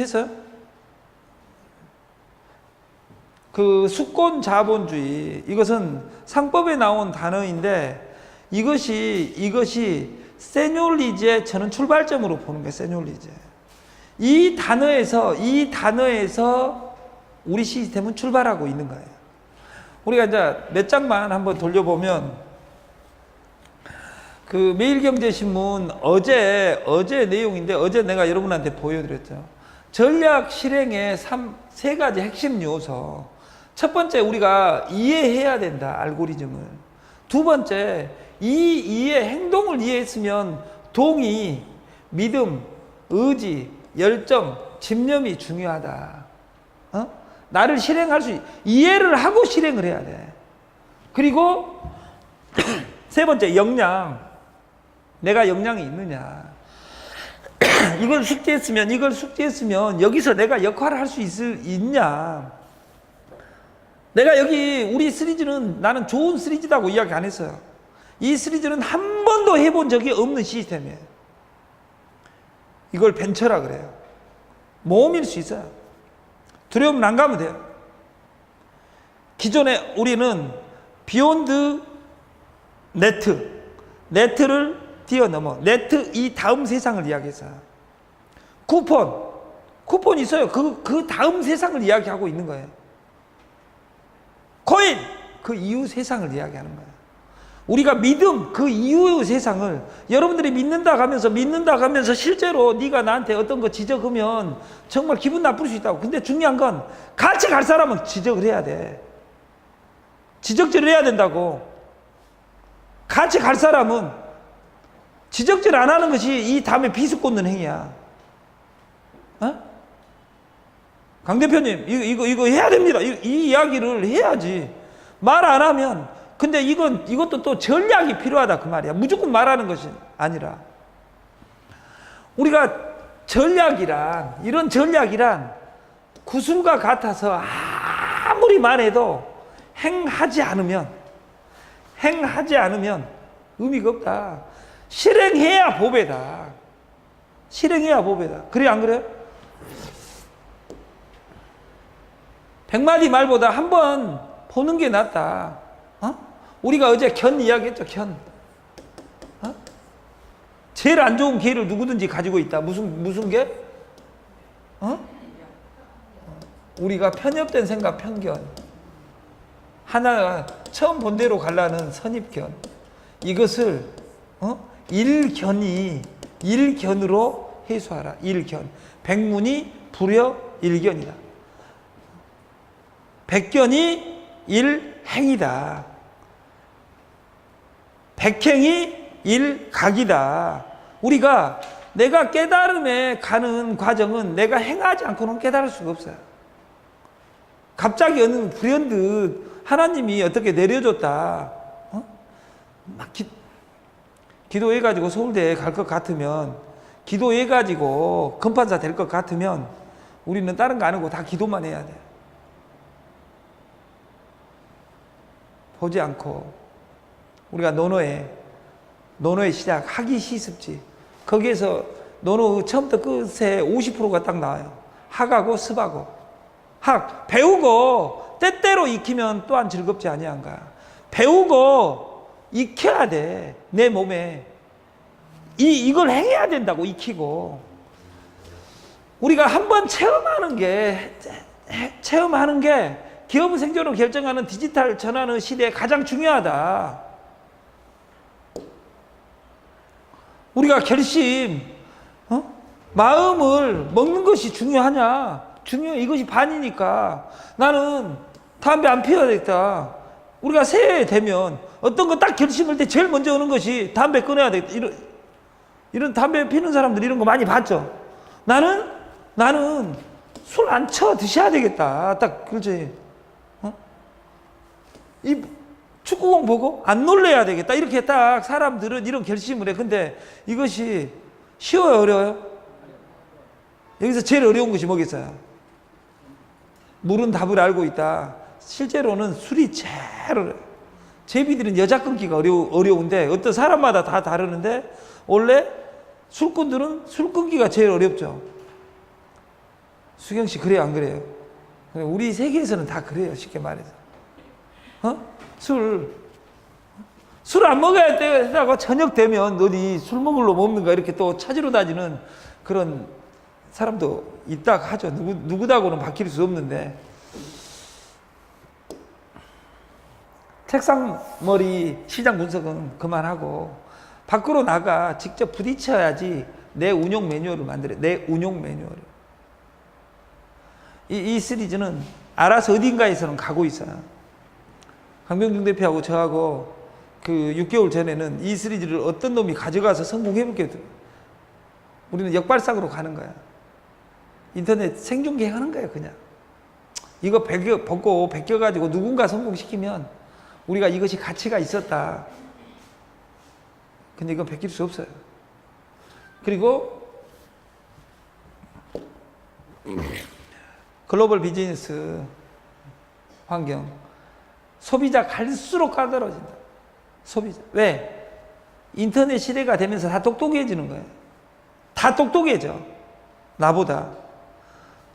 했어요? 그 수권 자본주의 이것은 상법에 나온 단어인데 이것이 이것이 세뇨리제 저는 출발점으로 보는 거예요. 세뇨리제. 이 단어에서 이 단어에서 우리 시스템은 출발하고 있는 거예요. 우리가 이제 몇 장만 한번 돌려보면 그 매일경제신문 어제 어제 내용인데 어제 내가 여러분한테 보여드렸죠. 전략 실행의 3, 세 가지 핵심 요소. 첫 번째 우리가 이해해야 된다 알고리즘을. 두 번째 이 이해 행동을 이해했으면 동의, 믿음, 의지, 열정, 집념이 중요하다. 어? 나를 실행할 수 있- 이해를 하고 실행을 해야 돼. 그리고 세 번째 역량. 내가 역량이 있느냐. 이걸 숙지했으면 이걸 숙지했으면 여기서 내가 역할을 할 수 있냐. 내가 여기 우리 시리즈는 나는 좋은 시리즈라고 이야기 안 했어요. 이 시리즈는 한 번도 해본 적이 없는 시스템이에요. 이걸 벤처라 그래요. 모험일 수 있어요. 두려움 안 가면 돼요. 기존에 우리는 비욘드 네트, 네트를 뛰어넘어 네트 이 다음 세상을 이야기했어요. 쿠폰, 쿠폰 있어요. 그, 그 다음 세상을 이야기하고 있는 거예요. 코인, 그 이후 세상을 이야기하는 거예요. 우리가 믿음, 그 이후의 세상을 여러분들이 믿는다 하면서 믿는다 하면서 실제로 네가 나한테 어떤 거 지적하면 정말 기분 나쁠 수 있다고. 근데 중요한 건 같이 갈 사람은 지적을 해야 돼. 지적질을 해야 된다고. 같이 갈 사람은 지적질 안 하는 것이 이 다음에 비수 꽂는 행위야. 어? 강 대표님, 이거, 이거, 이거 해야 됩니다. 이, 이 이야기를 해야지. 말 안 하면, 근데 이건, 이것도 또 전략이 필요하다. 그 말이야. 무조건 말하는 것이 아니라. 우리가 전략이란, 이런 전략이란 구슬과 같아서 아무리 말해도 행하지 않으면, 행하지 않으면 의미가 없다. 실행해야 보배다. 실행해야 보배다. 그래, 안 그래요? 백마디 말보다 한 번 보는 게 낫다. 어? 우리가 어제 견 이야기했죠, 견. 어? 제일 안 좋은 개를 누구든지 가지고 있다. 무슨, 무슨 개? 어? 우리가 편협된 생각, 편견. 하나, 처음 본 대로 갈라는 선입견. 이것을, 어? 일견이, 일견으로 해소하라. 일견. 백문이 불여 일견이다. 백견이 일행이다. 백행이 일각이다. 우리가 내가 깨달음에 가는 과정은 내가 행하지 않고는 깨달을 수가 없어요. 갑자기 어느 불현듯 하나님이 어떻게 내려줬다. 어? 막 기, 기도해가지고 서울대에 갈 것 같으면, 기도해가지고 검판사 될 것 같으면, 우리는 다른 거 안 하고 다 기도만 해야 돼. 보지 않고 우리가 논어에 논어의 시작 학이 시습지 거기에서 논어 처음부터 끝에 50%가 딱 나와요. 학하고 습하고 학 배우고 때때로 익히면 또한 즐겁지 아니한가. 배우고 익혀야 돼. 내 몸에 이 이걸 행해야 된다고 익히고 우리가 한번 체험하는 게 체험하는 게 기업 생존을 결정하는 디지털 전환의 시대에 가장 중요하다. 우리가 결심, 어? 마음을 먹는 것이 중요하냐? 중요, 이것이 반이니까. 나는 담배 안 피워야 겠다. 우리가 새해 되면 어떤 거 딱 결심할 때 제일 먼저 오는 것이 담배 끊어야 되겠다. 이런, 이런 담배 피는 사람들 이런 거 많이 봤죠? 나는, 나는 술 안 쳐 드셔야 되겠다. 딱, 그렇지. 이 축구공 보고 안 놀래야 되겠다. 이렇게 딱 사람들은 이런 결심을 해. 근데 이것이 쉬워요, 어려워요? 여기서 제일 어려운 것이 뭐겠어요? 물은 답을 알고 있다. 실제로는 술이 제일 어려워요. 제비들은 여자 끊기가 어려, 어려운데 어떤 사람마다 다 다르는데 원래 술꾼들은 술 끊기가 제일 어렵죠. 수경 씨 그래요 안 그래요? 우리 세계에서는 다 그래요 쉽게 말해서. 어? 술. 술 안 먹어야 되다가 저녁 되면 어디 술 먹을로 먹는가 이렇게 또 찾으러 다니는 그런 사람도 있다 하죠. 누구, 누구다고는 바뀔 수 없는데. 책상 머리 시장 분석은 그만하고 밖으로 나가 직접 부딪혀야지 내 운용 매뉴얼을 만들어. 내 운용 매뉴얼을. 이, 이 시리즈는 알아서 어딘가에서는 가고 있어요. 강병중 대표하고 저하고 그 6개월 전에는 이 시리즈를 어떤 놈이 가져가서 성공해볼게. 우리는 역발상으로 가는 거야. 인터넷 생중계 하는 거야, 그냥. 이거 벗겨, 벗고 벗겨가지고 누군가 성공시키면 우리가 이것이 가치가 있었다. 근데 이건 벗길 수 없어요. 그리고 글로벌 비즈니스 환경 소비자 갈수록 까다로워진다. 소비자 왜? 인터넷 시대가 되면서 다 똑똑해지는 거예요. 다 똑똑해져. 나보다.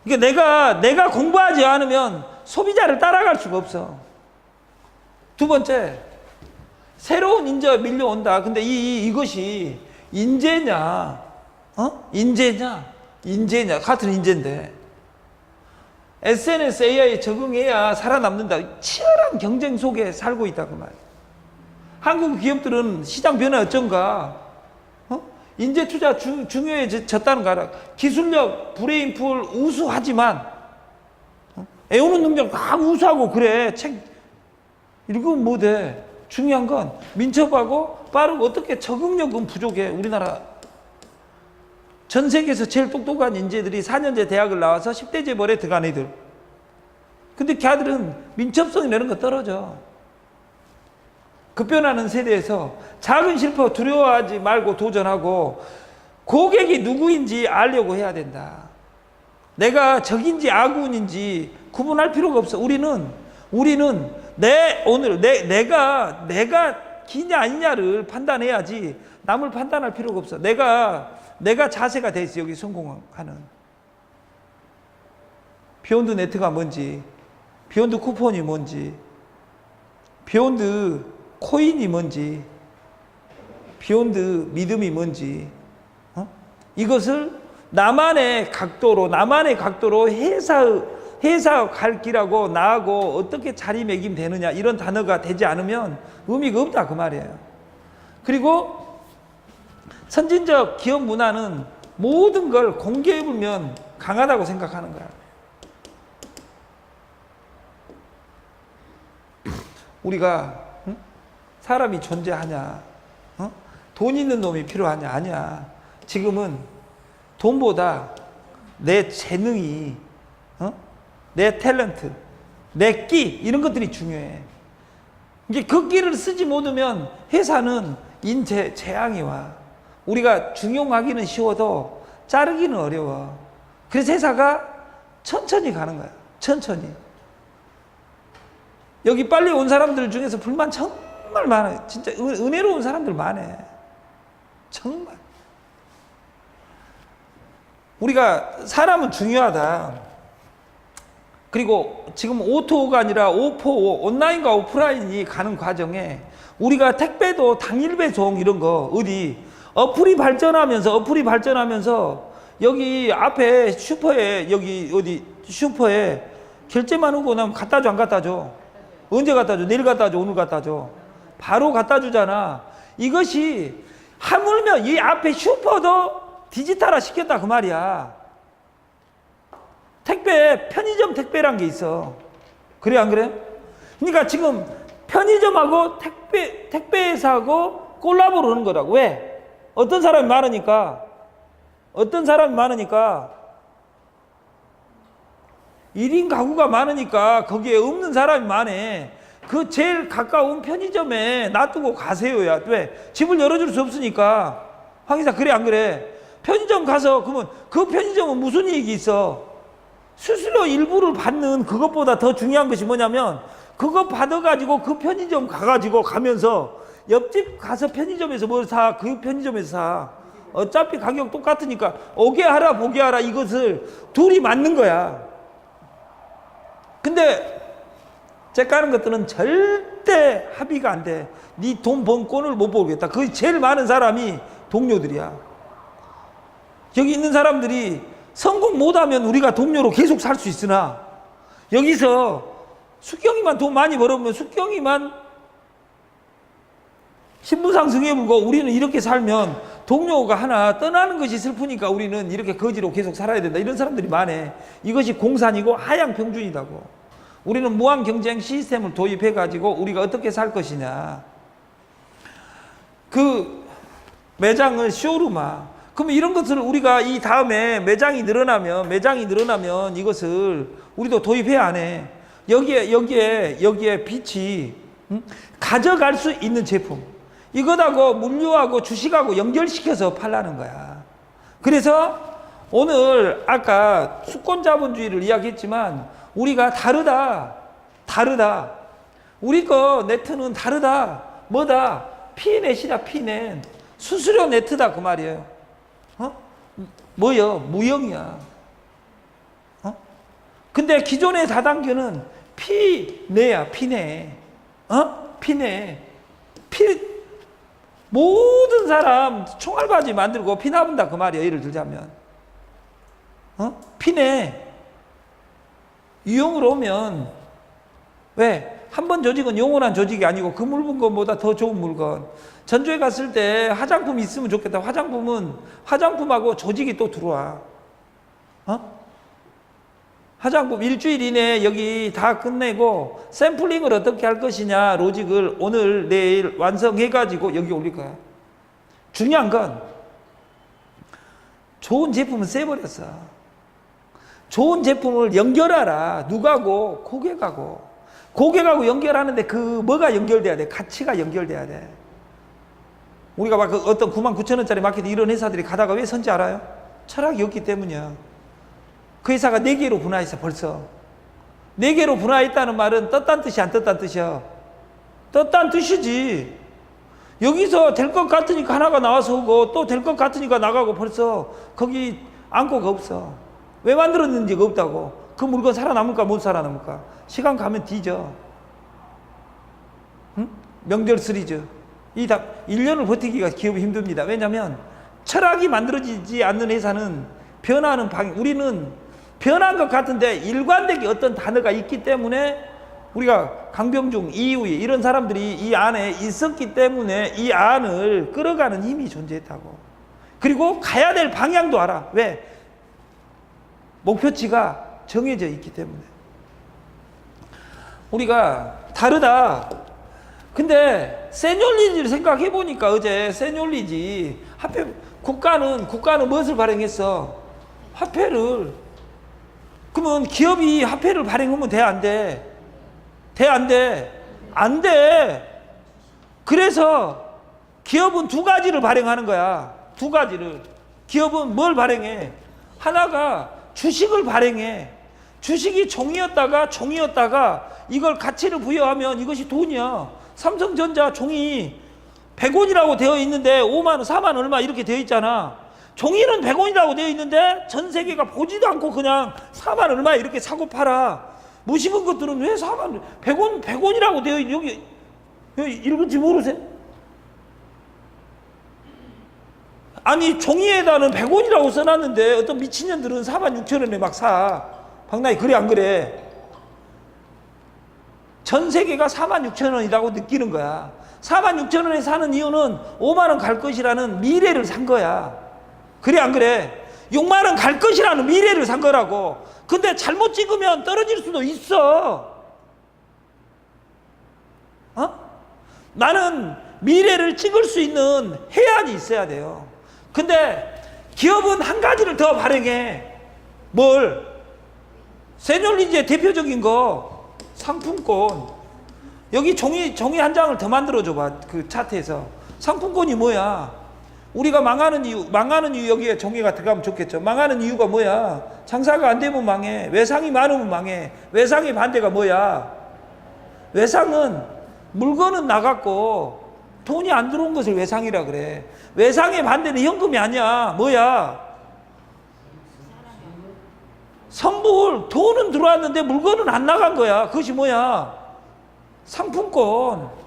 그러니까 내가 내가 공부하지 않으면 소비자를 따라갈 수가 없어. 두 번째, 새로운 인재가 밀려온다. 근데 이, 이 이것이 인재냐, 어? 인재냐, 인재냐 같은 인재인데 SNS AI에 적응해야 살아남는다. 치열한 경쟁 속에 살고 있다 그 말이야. 한국 기업들은 시장 변화 어쩐가? 어? 인재 투자 주, 중요해졌다는 거 알아. 기술력, 브레인풀 우수하지만 어? 애우는 능력 다 우수하고 그래. 책 읽으면 뭐 돼? 중요한 건 민첩하고 빠르고 어떻게 적응력은 부족해. 우리나라 전 세계에서 제일 똑똑한 인재들이 4년제 대학을 나와서 10대 재벌에 들어간 애들. 근데 걔들은 민첩성이 이런 거 떨어져. 급변하는 세대에서 작은 실패 두려워하지 말고 도전하고 고객이 누구인지 알려고 해야 된다. 내가 적인지 아군인지 구분할 필요가 없어. 우리는 우리는 내 오늘 내 내가 내가 기냐 아니냐를 판단해야지 남을 판단할 필요가 없어. 내가 내가 자세가 돼 있어 여기 성공하는 비욘드 네트가 뭔지 비욘드 쿠폰이 뭔지 비욘드 코인이 뭔지 비욘드 믿음이 뭔지 어? 이것을 나만의 각도로 나만의 각도로 회사 회사 갈 길하고 나하고 어떻게 자리매김 되느냐 이런 단어가 되지 않으면 의미가 없다 그 말이에요. 그리고 선진적 기업 문화는 모든 걸 공개해 보면 강하다고 생각하는 거야. 우리가 응? 사람이 존재하냐? 어? 돈 있는 놈이 필요하냐? 아니야. 지금은 돈보다 내 재능이, 어? 내 탤런트, 내 끼, 이런 것들이 중요해. 이게 그 끼를 쓰지 못하면 회사는 인재 재앙이 와. 우리가 중용하기는 쉬워도 자르기는 어려워. 그래서 회사가 천천히 가는 거야. 천천히. 여기 빨리 온 사람들 중에서 불만 정말 많아요. 진짜 은, 은혜로운 사람들 많아. 정말. 우리가 사람은 중요하다. 그리고 지금 오토가 아니라 오포, 온라인과 오프라인이 가는 과정에 우리가 택배도 당일 배송 이런 거 어디 어플이 발전하면서 어플이 발전하면서 여기 앞에 슈퍼에 여기 어디 슈퍼에 결제만 하고 나면 갖다 줘 안 갖다 줘? 언제 갖다 줘? 내일 갖다 줘? 오늘 갖다 줘? 바로 갖다 주잖아. 이것이 하물며 이 앞에 슈퍼도 디지털화 시켰다 그 말이야. 택배, 편의점 택배란 게 있어. 그래, 안 그래? 그러니까 지금 편의점하고 택배, 택배회사하고 콜라보를 하는 거라고. 왜? 어떤 사람이 많으니까. 어떤 사람이 많으니까. 1인 가구가 많으니까 거기에 없는 사람이 많아. 그 제일 가까운 편의점에 놔두고 가세요 야. 왜? 집을 열어줄 수 없으니까. 황이사, 그래, 안 그래? 편의점 가서, 그러면 그 편의점은 무슨 이익이 있어? 수수료 일부를 받는 그것보다 더 중요한 것이 뭐냐면 그거 받아가지고 그 편의점 가가지고 가면서 옆집 가서 편의점에서 뭘 사, 그 편의점에서 사. 어차피 가격 똑같으니까 오게 하라 보게 하라 이것을 둘이 맞는 거야. 근데 하는 것들은 절대 합의가 안 돼. 네 돈번 꼴을 못 보겠다. 그 제일 많은 사람이 동료들이야. 여기 있는 사람들이 성공 못하면 우리가 동료로 계속 살 수 있으나 여기서 숙경이만 돈 많이 벌어보면 숙경이만 신분상 승해불고 우리는 이렇게 살면 동료가 하나 떠나는 것이 슬프니까 우리는 이렇게 거지로 계속 살아야 된다. 이런 사람들이 많아. 이것이 공산이고 하향 평준이다고. 우리는 무한 경쟁 시스템을 도입해 가지고 우리가 어떻게 살 것이냐. 그 매장을 쇼룸화. 그러면 이런 것을 우리가 이 다음에 매장이 늘어나면 매장이 늘어나면 이것을 우리도 도입해야 안 해. 여기에 여기에 여기에 빛이 음? 가져갈 수 있는 제품. 이것하고 물류하고 주식하고 연결시켜서 팔라는 거야. 그래서 오늘 아까 수권 자본주의를 이야기했지만 우리가 다르다. 다르다. 우리 거 네트는 다르다. 뭐다? 피넷이다, 피넷. 수수료 네트다, 그 말이에요. 어? 뭐요? 무형이야. 어? 근데 기존의 다단계는 피내야, 피내. 어? 피내. 피, 모든 사람 총알바지 만들고 피나분다, 그 말이야, 예를 들자면. 어? 피내. 유형으로 오면, 왜? 한 번 조직은 영원한 조직이 아니고 그 물건보다 더 좋은 물건. 전주에 갔을 때 화장품 있으면 좋겠다. 화장품은 화장품하고 조직이 또 들어와. 어? 화장품 일주일 이내에 여기 다 끝내고 샘플링을 어떻게 할 것이냐 로직을 오늘 내일 완성해가지고 여기 올릴 거야. 중요한 건 좋은 제품은 써버렸어. 좋은 제품을 연결하라. 누가고 고객하고. 고객하고 연결하는데 그 뭐가 연결돼야 돼? 가치가 연결돼야 돼. 우리가 막 그 어떤 9만 9천 원짜리 마켓 이런 회사들이 가다가 왜 선지 알아요? 철학이 없기 때문이야. 그 회사가 네 개로 분화했어 벌써. 네 개로 분화했다는 말은 떴다는 뜻이 안 떴다는 뜻이야. 떴다는 뜻이지. 여기서 될 것 같으니까 하나가 나와서 오고 또 될 것 같으니까 나가고 벌써 거기 안고가 없어. 왜 만들었는지가 없다고. 그 물건 살아남을까 못 살아남을까. 시간 가면 뒤져. 응? 명절 시리즈. 이 다, 1년을 버티기가 기업이 힘듭니다. 왜냐하면 철학이 만들어지지 않는 회사는 변화하는 방, 우리는 변한 것 같은데 일관되게 어떤 단어가 있기 때문에 우리가 강병중, 이후에 이런 사람들이 이 안에 있었기 때문에 이 안을 끌어가는 힘이 존재했다고. 그리고 가야 될 방향도 알아. 왜? 목표치가 정해져 있기 때문에. 우리가 다르다. 근데 세뇨리지를 생각해 보니까 어제 세뇨리지 국가는 국가는 무엇을 발행했어? 화폐를 그러면 기업이 화폐를 발행하면 돼 안 돼? 돼 안 돼? 안 돼. 그래서 기업은 두 가지를 발행하는 거야. 두 가지를. 기업은 뭘 발행해? 하나가 주식을 발행해. 주식이 종이었다가 종이었다가 이걸 가치를 부여하면 이것이 돈이야. 삼성전자 종이 100원이라고 되어 있는데 5만 원, 4만 원 얼마 이렇게 되어 있잖아. 종이는 100원이라고 되어 있는데 전 세계가 보지도 않고 그냥 4만 얼마 이렇게 사고 팔아. 무식한 것들은 왜 4만 100원 100원이라고 되어 있는 여기 읽은지 모르세요? 아니 종이에다는 100원이라고 써놨는데 어떤 미친년들은 4만 6천 원에 막 사. 박나이 그래 안 그래? 전 세계가 4만 6천 원이라고 느끼는 거야. 4만 6천 원에 사는 이유는 5만 원 갈 것이라는 미래를 산 거야. 그래 안 그래? 6만 원 갈 것이라는 미래를 산 거라고. 근데 잘못 찍으면 떨어질 수도 있어. 어? 나는 미래를 찍을 수 있는 해안이 있어야 돼요. 근데 기업은 한 가지를 더 발행해. 뭘? 세뇨리지의 대표적인 거 상품권. 여기 종이 종이 한 장을 더 만들어 줘봐. 그 차트에서 상품권이 뭐야? 우리가 망하는 이유, 망하는 이유 여기에 종이가 들어가면 좋겠죠. 망하는 이유가 뭐야? 장사가 안 되면 망해. 외상이 많으면 망해. 외상의 반대가 뭐야? 외상은 물건은 나갔고 돈이 안 들어온 것을 외상이라 그래. 외상의 반대는 현금이 아니야. 뭐야? 선불 돈은 들어왔는데 물건은 안 나간 거야. 그것이 뭐야? 상품권.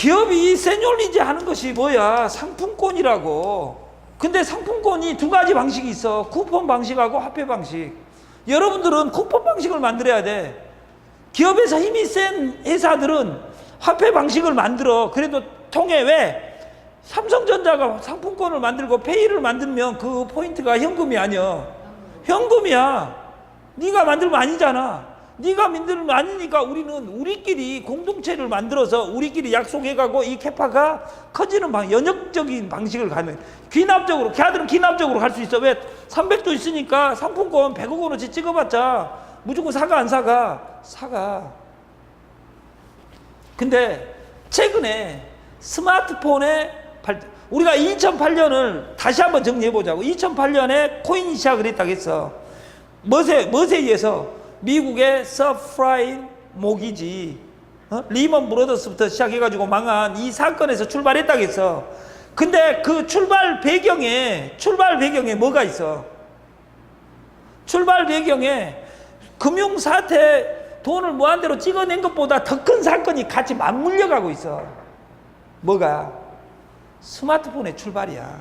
기업이 세뇨리지 하는 것이 뭐야? 상품권이라고. 근데 상품권이 두 가지 방식이 있어. 쿠폰 방식하고 화폐 방식. 여러분들은 쿠폰 방식을 만들어야 돼. 기업에서 힘이 센 회사들은 화폐 방식을 만들어. 그래도 통해 왜? 삼성전자가 상품권을 만들고 페이를 만들면 그 포인트가 현금이 아니야. 현금이야. 네가 만들면 아니잖아. 네가 만들면 아니니까 우리는 우리끼리 공동체를 만들어서 우리끼리 약속해가고 이 캐파가 커지는 방, 연역적인 방식을 가는 귀납적으로 걔들은 귀납적으로 갈 수 있어. 왜? 300도 있으니까 상품권 100억 원어치 찍어봤자 무조건 사가 안 사가 사가. 근데 최근에 스마트폰에 발, 우리가 2008년을 다시 한번 정리해 보자고. 2008년에 코인이 시작을 했다고 했어. 멋에, 멋에 의해서 미국의 서프라임 모기지, 어? 리먼 브로더스부터 시작해가지고 망한 이 사건에서 출발했다고 했어. 근데 그 출발 배경에, 출발 배경에 뭐가 있어? 출발 배경에 금융 사태 돈을 무한대로 찍어낸 것보다 더 큰 사건이 같이 맞물려 가고 있어. 뭐가? 스마트폰의 출발이야.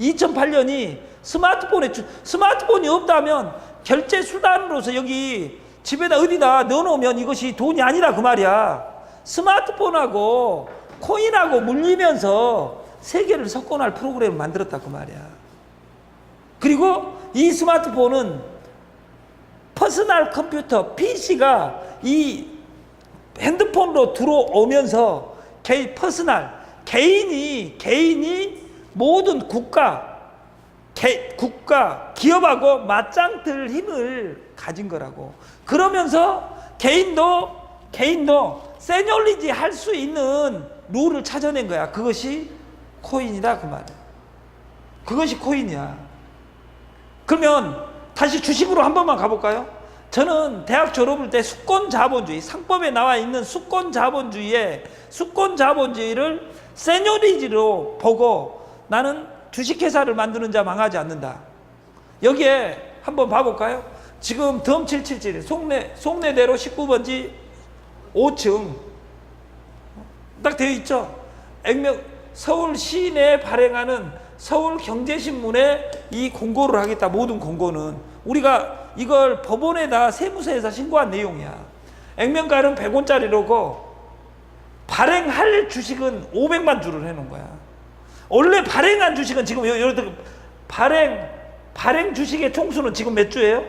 2008년이 스마트폰의 출, 스마트폰이 없다면 결제 수단으로서 여기 집에다 어디다 넣어놓으면 이것이 돈이 아니라 그 말이야. 스마트폰하고 코인하고 물리면서 세계를 석권할 프로그램을 만들었다 그 말이야. 그리고 이 스마트폰은 퍼스널 컴퓨터 PC가 이 핸드폰으로 들어오면서 개인 퍼스널 개인이 개인이 모든 국가 개, 국가 기업하고 맞짱뜰 힘을 가진 거라고. 그러면서 개인도 개인도 세뇨리지 할 수 있는 룰을 찾아낸 거야. 그것이 코인이다 그 말이야 그것이 코인이야. 그러면 다시 주식으로 한 번만 가볼까요? 저는 대학 졸업할 때 수권 자본주의, 상법에 나와 있는 수권 자본주의에 수권 자본주의를 세뇨리지로 보고 나는 주식회사를 만드는 자 망하지 않는다. 여기에 한번 봐볼까요? 지금 덤 777, 송내, 송내대로 19번지 5층. 딱 되어 있죠? 액면, 서울 시내에 발행하는 서울 경제신문에 이 공고를 하겠다. 모든 공고는. 우리가 이걸 법원에다 세무서에서 신고한 내용이야. 액면가는 100원짜리로고 발행할 주식은 500만 주를 해놓은 거야. 원래 발행한 주식은 지금 여- 여러분들 발행 발행 주식의 총수는 지금 몇 주예요?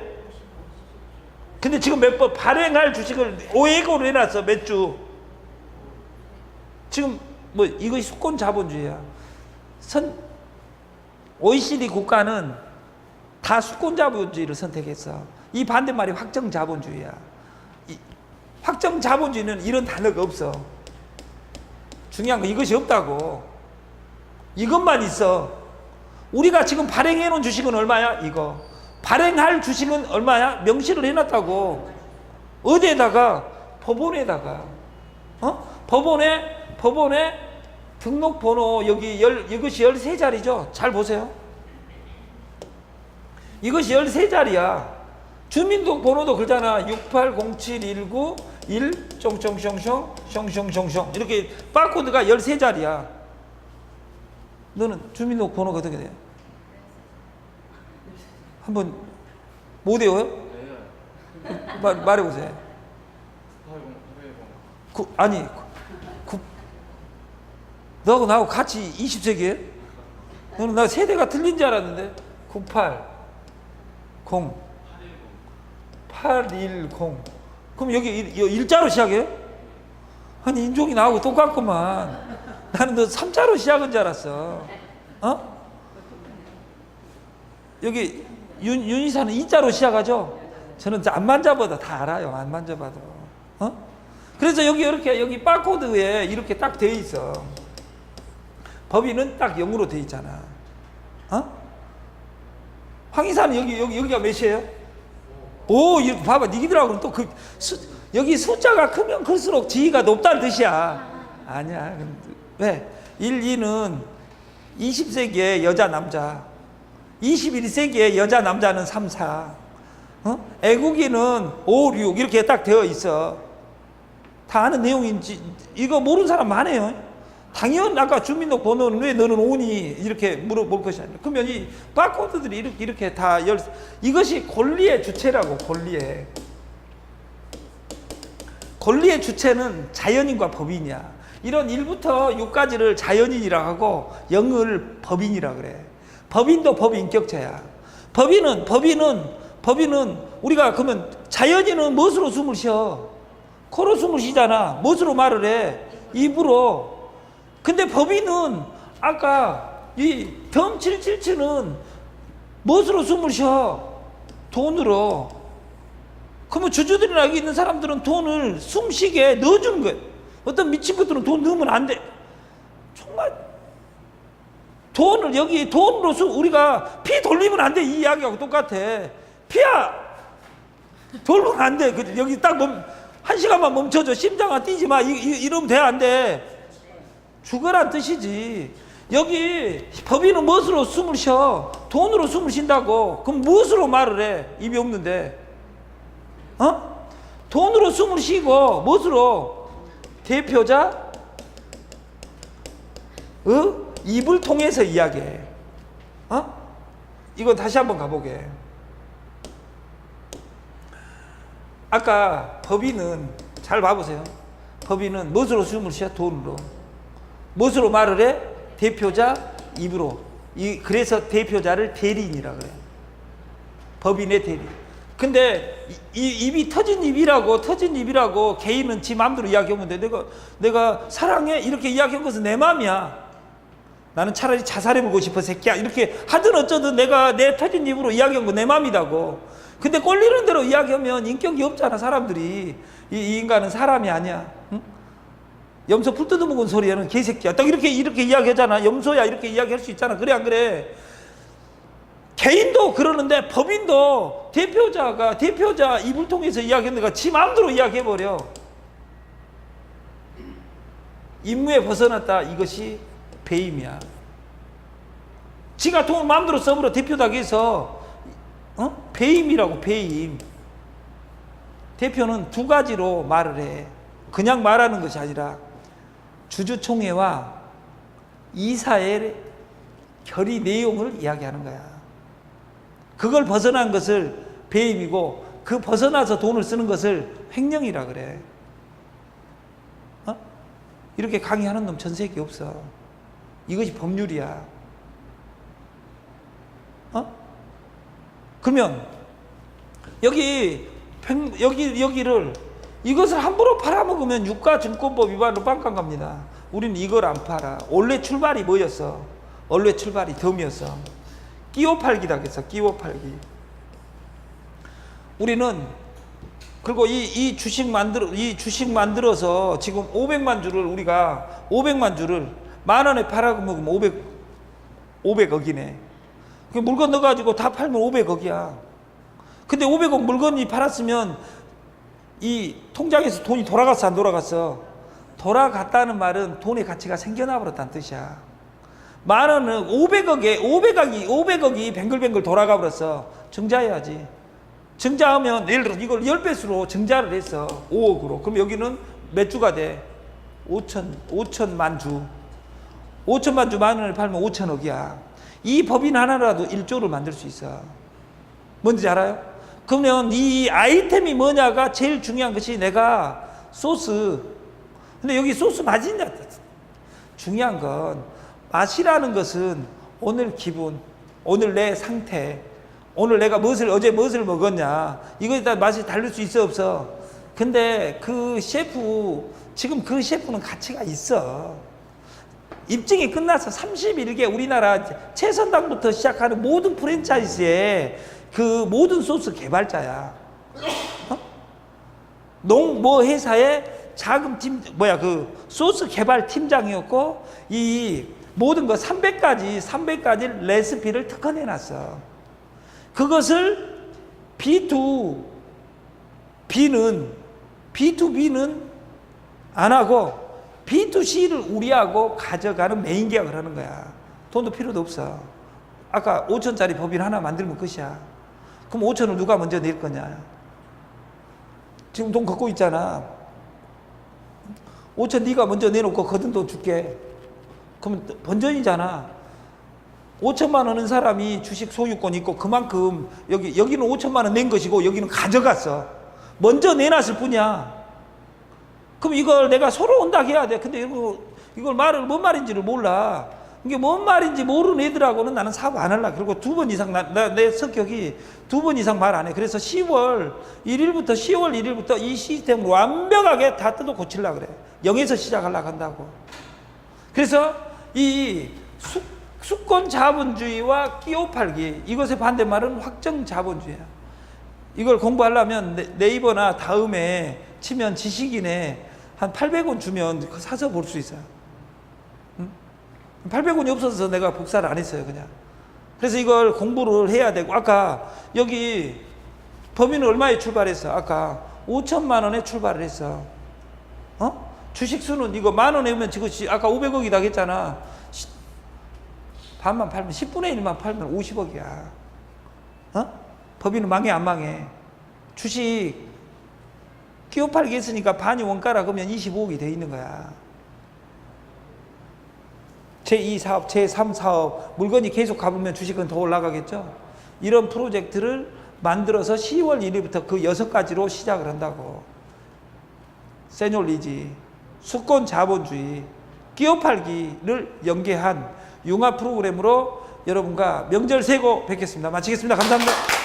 근데 지금 몇 번 발행할 주식을 5액으로 해놨어 몇 주? 지금 뭐 이거 수권 자본주의야. 선 OECD 국가는 다 수권 자본주의를 선택했어. 이 반대말이 확정 자본주의야. 이 확정 자본주의는 이런 단어가 없어. 중요한 건 이것이 없다고. 이것만 있어. 우리가 지금 발행해 놓은 주식은 얼마야? 이거. 발행할 주식은 얼마야? 명시를 해 놨다고. 어디에다가? 법원에다가. 어? 법원에, 법원에 등록 번호 여기 열, 이것이 13자리죠? 잘 보세요. 이것이 13자리야. 주민등록번호도 그러잖아. 680719 1 숑숑숑숑 숑숑숑숑 이렇게 바코드가 13자리야. 너는 주민등록 번호가 어떻게 돼요? 한번 못 외워요? 말, 말해보세요. 구, 아니, 구, 너하고 나하고 같이 20세기에? 너는 나 세대가 틀린 줄 알았는데 98 0 810 그럼 여기 일, 여- 일자로 시작해요? 아니 인종이 나하고 똑같구만 나는 너 3자로 시작한 줄 알았어 어? 여기 윤, 윤희사는 2자로 시작하죠? 저는 안 만져봐도 다 알아요 안 만져봐도 어? 그래서 여기 이렇게 여기 바코드에 이렇게 딱 돼 있어 법인은 딱 0으로 돼 있잖아 어? 황희사는 여기 여기 여기가 몇이에요? 오, 이렇게 봐봐. 니기들하고는 또그 여기 숫자가 크면 클수록 지위가 높다는 뜻이야. 아니야. 왜? 1, 2는 20세기의 여자 남자, 21세기의 여자 남자는 3, 4, 어? 애국인은 5, 6 이렇게 딱 되어 있어. 다 아는 내용인지 이거 모르는 사람 많아요. 당연 아까 주민등록번호는 왜 너는 오니 이렇게 물어볼 것이 아니라 그러면 이 바코드들이 이렇게 이렇게 다 열 이것이 권리의 주체라고 권리의 권리의 주체는 자연인과 법인이야. 이런 1부터 6까지를 자연인이라고 하고 0을 법인이라 그래. 법인도 법인격체야. 법인은 법인은 법인은 우리가 그러면 자연인은 무엇으로 숨을 쉬어? 코로 숨을 쉬잖아. 무엇으로 말을 해? 입으로. 근데 법인은 아까 이 덤 777은 무엇으로 숨을 쉬어? 돈으로. 그러면 주주들이나 여기 있는 사람들은 돈을 숨쉬게 넣어주는 거예요. 어떤 미친 것들은 돈 넣으면 안 돼. 정말 돈을 여기 돈으로 수 우리가 피 돌리면 안 돼. 이 이야기하고 똑같아. 피야 돌면 안 돼. 그 여기 딱 멈, 한 시간만 멈춰줘. 심장아 뛰지 마. 이, 이, 이러면 돼, 안 돼? 죽어란 뜻이지. 여기 법인은 무엇으로 숨을 쉬어? 돈으로 숨을 쉰다고. 그럼 무엇으로 말을 해? 입이 없는데. 어? 돈으로 숨을 쉬고 무엇으로? 대표자? 어? 입을 통해서 이야기해. 어? 이거 다시 한번 가보게. 아까 법인은 잘 봐보세요. 법인은 무엇으로 숨을 쉬어? 돈으로. 무엇으로 말을 해? 대표자 입으로. 이 그래서 대표자를 대리인이라 그래. 법인의 대리. 근데 이, 이 입이 터진 입이라고 터진 입이라고 개인은 지 마음대로 이야기하면 돼. 내가 내가 사랑해 이렇게 이야기한 것은 내 마음이야. 나는 차라리 자살해보고 싶어 새끼야 이렇게 하든 어쩌든 내가 내 터진 입으로 이야기한 거내 마음이다고. 근데 꼴리는 대로 이야기하면 인격이 없잖아 사람들이. 이, 이 인간은 사람이 아니야. 응? 염소 풀 뜯어먹은 소리에는 개새끼야. 딱 이렇게 이렇게 이야기하잖아. 염소야 이렇게 이야기할 수 있잖아. 그래 안 그래? 개인도 그러는데 법인도 대표자가 대표자 입을 통해서 이야기했는가 지 마음대로 이야기해버려. 임무에 벗어났다 이것이 배임이야. 지가 돈 마음대로 써버려 대표다기 해서 어? 배임이라고 배임. 대표는 두 가지로 말을 해. 그냥 말하는 것이 아니라 주주총회와 이사의 결의 내용을 이야기하는 거야. 그걸 벗어난 것을 배임이고 그 벗어나서 돈을 쓰는 것을 횡령이라 그래. 어? 이렇게 강의하는 놈 전 세계 없어. 이것이 법률이야. 어? 그러면 여기 백- 여기 여기를 이것을 함부로 팔아먹으면 유가증권법 위반으로 빵빵 갑니다. 우리는 이걸 안 팔아. 원래 출발이 뭐였어? 원래 출발이 덤이었어. 끼워 팔기다 그랬어. 끼워 팔기. 우리는 그리고 이, 이 주식 만들어 이 주식 만들어서 지금 500만 주를 우리가 500만 주를 만 원에 팔아 먹으면 500 500억이네. 그 물건 넣어 가지고 다 팔면 500억이야. 근데 500억 물건이 팔았으면 이 통장에서 돈이 돌아갔어 안 돌아갔어? 돌아갔다는 말은 돈의 가치가 생겨나 버렸다는 뜻이야. 만 원은 500억에 500억이 500억이 뱅글뱅글 돌아가 버렸어. 증자해야지. 증자하면 예를 들어 이걸 10배수로 증자를 했어. 5억으로. 그럼 여기는 몇 주가 돼? 5천 5천만 주. 5천만 주만 원을 팔면 5천억이야. 이 법인 하나라도 1조를 만들 수 있어. 뭔지 알아요? 그러면 이 아이템이 뭐냐가 제일 중요한 것이 내가 소스. 근데 여기 소스 맛있냐? 중요한 건 맛이라는 것은 오늘 기분, 오늘 내 상태, 오늘 내가 무엇을 어제 무엇을 먹었냐 이거에 따라 맛이 다를 수 있어 없어. 근데 그 셰프 지금 그 셰프는 가치가 있어. 입증이 끝나서 31개 우리나라 최선당부터 시작하는 모든 프랜차이즈의 그 모든 소스 개발자야. 어? 농뭐 회사의 자금 팀 뭐야 그 소스 개발 팀장이었고 이 모든 거 300가지 300가지 레시피를 특허내 놨어. 그것을 B2 B는 B2B는 안 하고 B2C를 우리하고 가져가는 메인 계약을 하는 거야. 돈도 필요도 없어. 아까 5천짜리 법인 하나 만들면 끝이야. 그럼 5천을 누가 먼저 낼 거냐? 지금 돈 갖고 있잖아. 5천 네가 먼저 내놓고 거둔 돈 줄게. 그러면 번전이잖아. 5천만 원은 사람이 주식 소유권 있고 그만큼 여기 여기는 5천만 원 낸 것이고 여기는 가져갔어. 먼저 내놨을 뿐이야. 그럼 이걸 내가 서로 온다 해야 돼. 근데 이거 이걸 말을 뭔 말인지를 몰라. 이게 뭔 말인지 모르는 애들하고는 나는 사고 안 할라. 그리고 두 번 이상 나, 나- 내 성격이 두 번 이상 말 안 해. 그래서 10월 1일부터 10월 1일부터 이 시스템을 완벽하게 다 뜯어 고치려 그래. 0에서 시작하려고 한다고. 그래서 이 수, 수권 자본주의와 끼어 팔기 이것의 반대말은 확정 자본주의야. 이걸 공부하려면 네- 네이버나 다음에 치면 지식인에 한 800원 주면 그거 사서 볼 수 있어요. 응? 800원이 없어서 내가 복사를 안 했어요, 그냥. 그래서 이걸 공부를 해야 되고 아까 여기 범인은 얼마에 출발했어? 아까 5천만 원에 출발을 했어. 어? 주식 수는 이거 만 원에 오면 지금 아까 500억이다 했잖아. 시- 반만 팔면 10분의 1만 팔면 50억이야. 어? 법인은 망해 안 망해. 주식 끼워 팔기 했으니까 반이 원가라 그러면 25억이 돼 있는 거야. 제2 사업, 제3 사업 물건이 계속 가보면 주식은 더 올라가겠죠. 이런 프로젝트를 만들어서 10월 1일부터 그 여섯 가지로 시작을 한다고. 세뇨리지, 수권 자본주의, 끼어 팔기를 연계한 융합 프로그램으로 여러분과 명절 세고 뵙겠습니다. 마치겠습니다. 감사합니다.